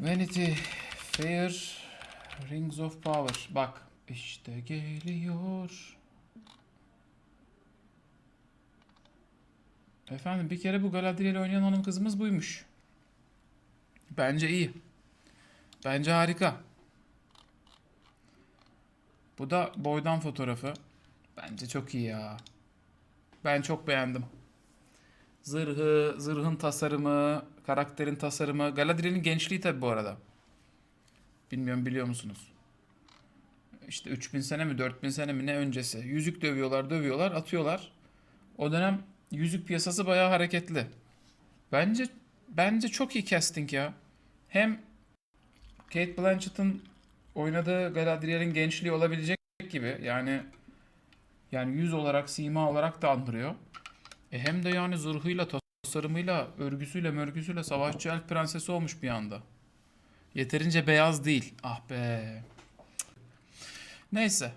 Vanity Fair Rings of Power. Bak işte geliyor. Efendim bir kere bu Galadriel oynayan hanım kızımız buymuş. Bence iyi. Bence harika. Bu da boydan fotoğrafı. Bence çok iyi ya. Ben çok beğendim. Zırhı, zırhın tasarımı, karakterin tasarımı. Galadriel'in gençliği tabi bu arada. Bilmiyorum biliyor musunuz? İşte 3000 sene mi 4000 sene mi ne öncesi. Yüzük dövüyorlar dövüyorlar atıyorlar. O dönem yüzük piyasası bayağı hareketli. Bence bence çok iyi casting ya. Hem Kate Blanchett'ın oynadığı Galadriel'in gençliği olabilecek gibi yani yani yüz olarak sima olarak da andırıyor. E hem de yani zırhıyla tasarımıyla örgüsüyle mörgüsüyle savaşçı elf prensesi olmuş bir anda. Yeterince beyaz değil. Ah be. Neyse.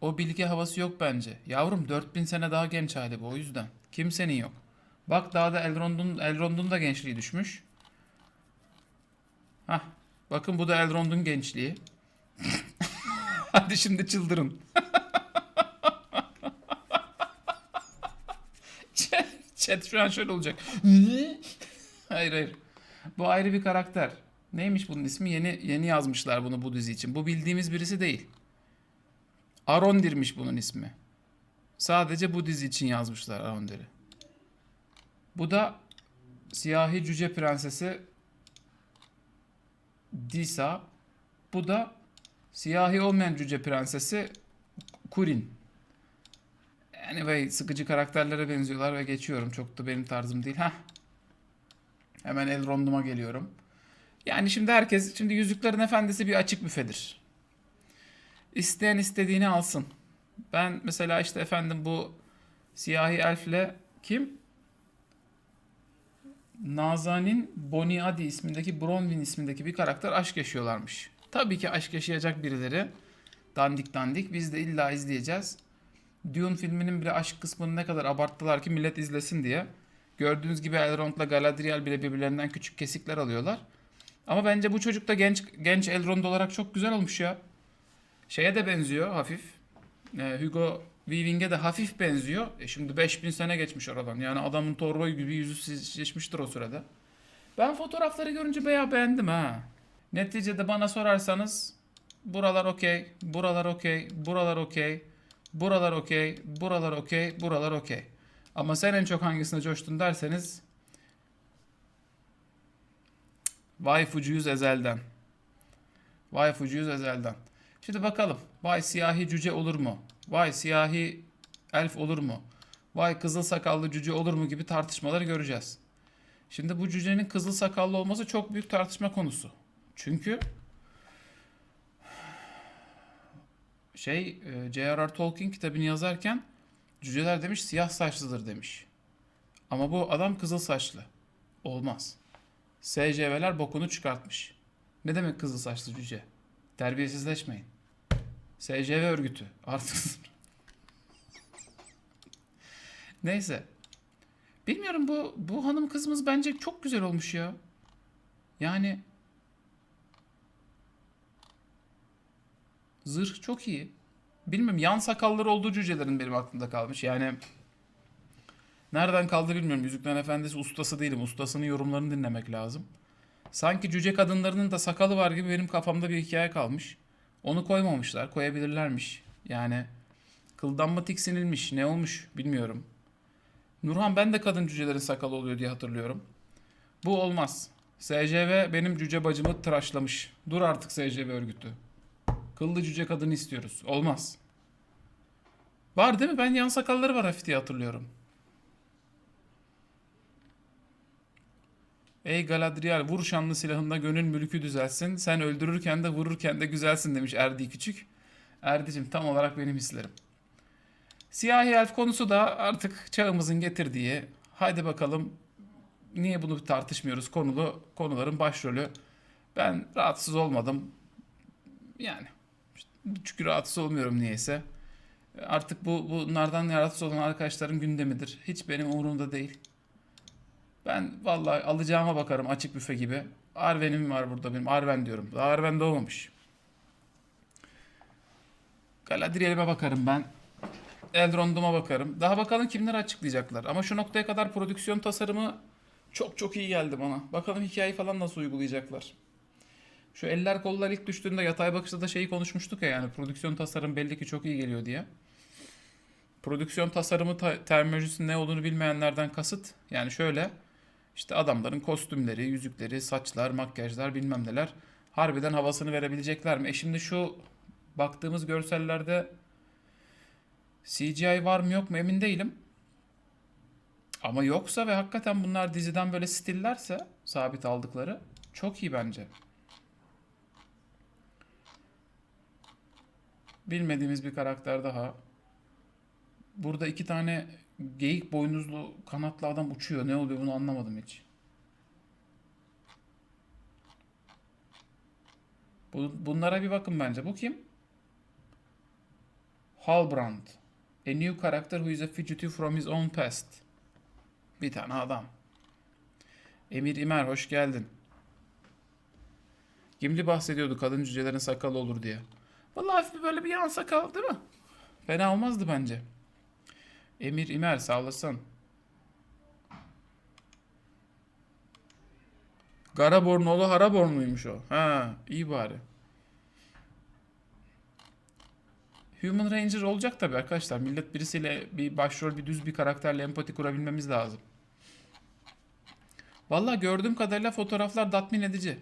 O bilgi havası yok bence. Yavrum 4000 sene daha genç hali bu o yüzden. Kimsenin yok. Bak daha da Elrond'un Elrond'un da gençliği düşmüş. Hah. Bakın bu da Elrond'un gençliği. Hadi şimdi çıldırın. Chat, şu an şöyle olacak. hayır hayır. Bu ayrı bir karakter. Neymiş bunun ismi? Yeni yeni yazmışlar bunu bu dizi için. Bu bildiğimiz birisi değil. Arondir'miş bunun ismi. Sadece bu dizi için yazmışlar Arondir'i. Bu da Siyahi Cüce Prensesi Disa. Bu da siyahi olmayan Cüce Prensesi Kurin. Anyway sıkıcı karakterlere benziyorlar ve geçiyorum. Çok da benim tarzım değil. Heh. Hemen Elrond'uma geliyorum. Yani şimdi herkes, şimdi Yüzüklerin Efendisi bir açık büfedir. İsteyen istediğini alsın. Ben mesela işte efendim bu siyahi elfle kim? Nazanin Boniadi ismindeki Bronwyn ismindeki bir karakter aşk yaşıyorlarmış. Tabii ki aşk yaşayacak birileri. Dandik dandik. Biz de illa izleyeceğiz. Dune filminin bile aşk kısmını ne kadar abarttılar ki millet izlesin diye. Gördüğünüz gibi Elrond'la Galadriel bile birbirlerinden küçük kesikler alıyorlar. Ama bence bu çocuk da genç genç Elrond olarak çok güzel olmuş ya. Şeye de benziyor hafif. Ee, Hugo Weaving'e de hafif benziyor. E şimdi 5000 sene geçmiş aradan. Yani adamın torba gibi yüzü şişmiştir o sırada. Ben fotoğrafları görünce bayağı beğendim ha. Neticede bana sorarsanız buralar okey, buralar okey, buralar okey, buralar okey, buralar okey, buralar okey. Ama sen en çok hangisine coştun derseniz Vay fucuyuz ezelden. Vay fucuyuz ezelden. Şimdi bakalım. Vay siyahi cüce olur mu? Vay siyahi elf olur mu? Vay kızıl sakallı cüce olur mu gibi tartışmaları göreceğiz. Şimdi bu cücenin kızıl sakallı olması çok büyük tartışma konusu. Çünkü şey e, J.R.R. Tolkien kitabını yazarken cüceler demiş siyah saçlıdır demiş. Ama bu adam kızıl saçlı. Olmaz. SCV'ler bokunu çıkartmış. Ne demek kızıl saçlı cüce? Terbiyesizleşmeyin. SCV örgütü. Artık Neyse. Bilmiyorum bu bu hanım kızımız bence çok güzel olmuş ya. Yani zırh çok iyi. Bilmiyorum yan sakalları olduğu cücelerin benim aklımda kalmış. Yani nereden kaldı bilmiyorum. Yüzüklerin Efendisi ustası değilim. Ustasının yorumlarını dinlemek lazım. Sanki cüce kadınlarının da sakalı var gibi benim kafamda bir hikaye kalmış. Onu koymamışlar. Koyabilirlermiş. Yani kıldan mı tiksinilmiş ne olmuş bilmiyorum. Nurhan ben de kadın cücelerin sakalı oluyor diye hatırlıyorum. Bu olmaz. SCV benim cüce bacımı tıraşlamış. Dur artık SCV örgütü. Kıllı cüce kadını istiyoruz. Olmaz. Var değil mi? Ben yan sakalları var hafif diye hatırlıyorum. Ey Galadriel vur şanlı silahında gönül mülkü düzelsin. Sen öldürürken de vururken de güzelsin demiş Erdi Küçük. Erdicim tam olarak benim hislerim. Siyahi elf konusu da artık çağımızın getirdiği. Haydi bakalım niye bunu tartışmıyoruz konulu konuların başrolü. Ben rahatsız olmadım. Yani çünkü rahatsız olmuyorum niyeyse. Artık bu bunlardan rahatsız olan arkadaşların gündemidir. Hiç benim umurumda değil. Ben vallahi alacağıma bakarım açık büfe gibi. Arwen'im var burada benim. Arwen diyorum. Daha Arwen doğmamış. Galadriel'ime bakarım ben. Elrond'uma bakarım. Daha bakalım kimler açıklayacaklar. Ama şu noktaya kadar prodüksiyon tasarımı çok çok iyi geldi bana. Bakalım hikayeyi falan nasıl uygulayacaklar. Şu eller kollar ilk düştüğünde yatay bakışta da şeyi konuşmuştuk ya yani prodüksiyon tasarım belli ki çok iyi geliyor diye. Prodüksiyon tasarımı ta- terminolojisinin ne olduğunu bilmeyenlerden kasıt yani şöyle işte adamların kostümleri, yüzükleri, saçlar, makyajlar bilmem neler harbiden havasını verebilecekler mi? E şimdi şu baktığımız görsellerde CGI var mı yok mu emin değilim. Ama yoksa ve hakikaten bunlar diziden böyle stillerse sabit aldıkları çok iyi bence. Bilmediğimiz bir karakter daha. Burada iki tane geyik boynuzlu kanatlı adam uçuyor. Ne oluyor bunu anlamadım hiç. Bu, bunlara bir bakın bence. Bu kim? Halbrand. A new character who is a fugitive from his own past. Bir tane adam. Emir İmer hoş geldin. Gimli bahsediyordu kadın cücelerin sakalı olur diye. Vallahi hafif böyle bir yan sakal değil mi? Fena olmazdı bence. Emir İmer sağ olasın. Garabornoğlu Harabornluymuş o. Ha, iyi bari. Human Ranger olacak tabii arkadaşlar. Millet birisiyle bir başrol, bir düz bir karakterle empati kurabilmemiz lazım. Vallahi gördüğüm kadarıyla fotoğraflar tatmin edici.